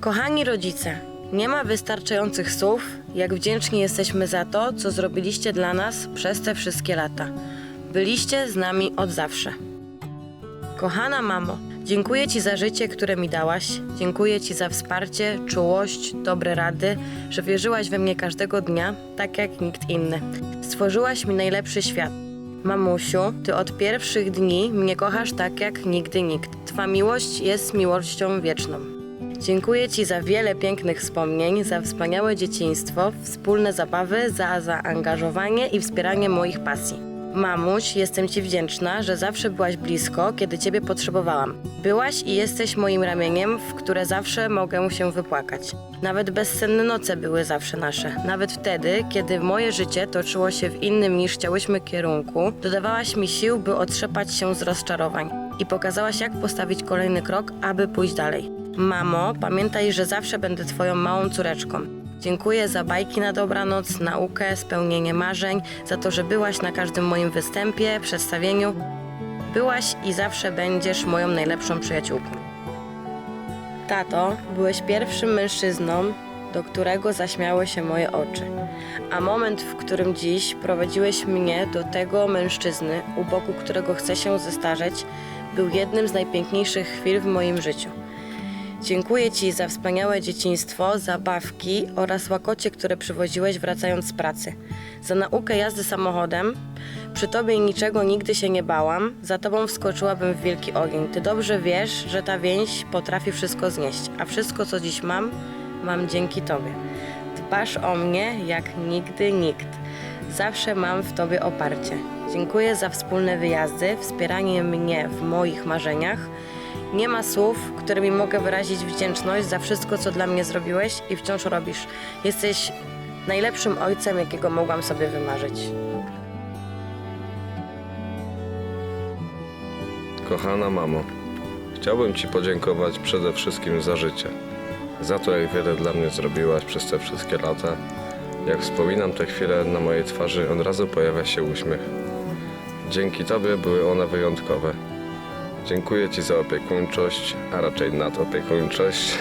Kochani rodzice, nie ma wystarczających słów, jak wdzięczni jesteśmy za to, co zrobiliście dla nas przez te wszystkie lata. Byliście z nami od zawsze. Kochana mamo, dziękuję Ci za życie, które mi dałaś. Dziękuję Ci za wsparcie, czułość, dobre rady, że wierzyłaś we mnie każdego dnia, tak jak nikt inny. Stworzyłaś mi najlepszy świat. Mamusiu, Ty od pierwszych dni mnie kochasz tak jak nigdy nikt. Twa miłość jest miłością wieczną. Dziękuję Ci za wiele pięknych wspomnień, za wspaniałe dzieciństwo, wspólne zabawy, za zaangażowanie i wspieranie moich pasji. Mamuś, jestem Ci wdzięczna, że zawsze byłaś blisko, kiedy Ciebie potrzebowałam. Byłaś i jesteś moim ramieniem, w które zawsze mogę się wypłakać. Nawet bezsenne noce były zawsze nasze. Nawet wtedy, kiedy moje życie toczyło się w innym niż chciałyśmy kierunku, dodawałaś mi sił, by otrzepać się z rozczarowań i pokazałaś, jak postawić kolejny krok, aby pójść dalej. Mamo, pamiętaj, że zawsze będę Twoją małą córeczką. Dziękuję za bajki na dobranoc, naukę, spełnienie marzeń, za to, że byłaś na każdym moim występie, przedstawieniu. Byłaś i zawsze będziesz moją najlepszą przyjaciółką. Tato, byłeś pierwszym mężczyzną, do którego zaśmiały się moje oczy. A moment, w którym dziś prowadziłeś mnie do tego mężczyzny, u boku którego chcę się zestarzeć, był jednym z najpiękniejszych chwil w moim życiu. Dziękuję Ci za wspaniałe dzieciństwo, zabawki oraz łakocie, które przywoziłeś wracając z pracy. Za naukę jazdy samochodem. Przy Tobie niczego nigdy się nie bałam. Za Tobą wskoczyłabym w wielki ogień. Ty dobrze wiesz, że ta więź potrafi wszystko znieść, a wszystko, co dziś mam, mam dzięki Tobie. Dbasz o mnie jak nigdy nikt. Zawsze mam w Tobie oparcie. Dziękuję za wspólne wyjazdy, wspieranie mnie w moich marzeniach. Nie ma słów, którymi mogę wyrazić wdzięczność za wszystko, co dla mnie zrobiłeś i wciąż robisz. Jesteś najlepszym ojcem, jakiego mogłam sobie wymarzyć. Kochana mamo, chciałbym Ci podziękować przede wszystkim za życie. Za to, jak wiele dla mnie zrobiłaś przez te wszystkie lata. Jak wspominam te chwile, na mojej twarzy od razu pojawia się uśmiech. Dzięki Tobie były one wyjątkowe. Dziękuję Ci za opiekuńczość, a raczej nadopiekuńczość,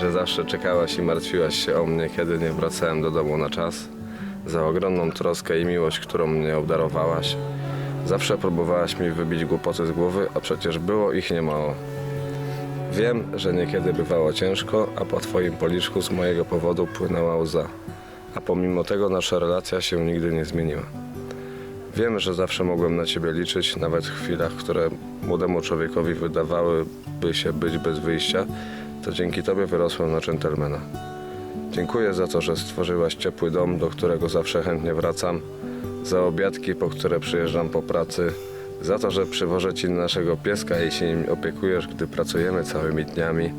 że zawsze czekałaś i martwiłaś się o mnie, kiedy nie wracałem do domu na czas, za ogromną troskę i miłość, którą mnie obdarowałaś. Zawsze próbowałaś mi wybić głupoty z głowy, a przecież było ich niemało. Wiem, że niekiedy bywało ciężko, a po Twoim policzku z mojego powodu płynęła łza. A pomimo tego nasza relacja się nigdy nie zmieniła. Wiem, że zawsze mogłem na Ciebie liczyć, nawet w chwilach, które młodemu człowiekowi wydawałyby się być bez wyjścia, to dzięki Tobie wyrosłem na dżentelmena. Dziękuję za to, że stworzyłaś ciepły dom, do którego zawsze chętnie wracam, za obiadki, po które przyjeżdżam po pracy, za to, że przywożę Ci naszego pieska i się nim opiekujesz, gdy pracujemy całymi dniami.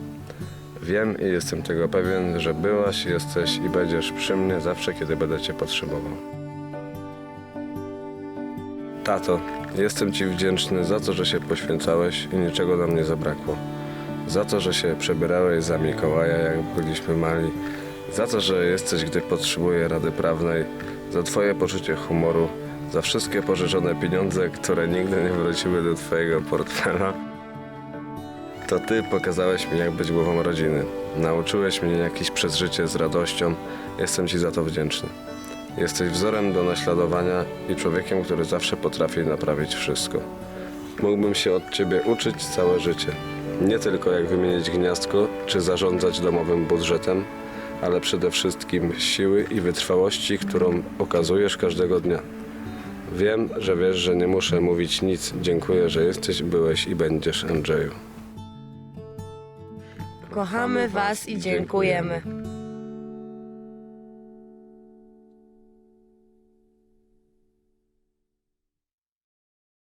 Wiem i jestem tego pewien, że byłaś, jesteś i będziesz przy mnie zawsze, kiedy będę Cię potrzebował. Tato, jestem Ci wdzięczny za to, że się poświęcałeś i niczego nam nie zabrakło. Za to, że się przebierałeś za Mikołaja, jak byliśmy mali. Za to, że jesteś, gdy potrzebuję rady prawnej. Za Twoje poczucie humoru. Za wszystkie pożyczone pieniądze, które nigdy nie wróciły do Twojego portfela. To Ty pokazałeś mi, jak być głową rodziny. Nauczyłeś mnie jakiś przez życie z radością. Jestem Ci za to wdzięczny. Jesteś wzorem do naśladowania i człowiekiem, który zawsze potrafi naprawić wszystko. Mógłbym się od Ciebie uczyć całe życie. Nie tylko jak wymienić gniazdko, czy zarządzać domowym budżetem, ale przede wszystkim siły i wytrwałości, którą okazujesz każdego dnia. Wiem, że wiesz, że nie muszę mówić nic. Dziękuję, że jesteś, byłeś i będziesz, Andrzeju. Kochamy Was i dziękujemy.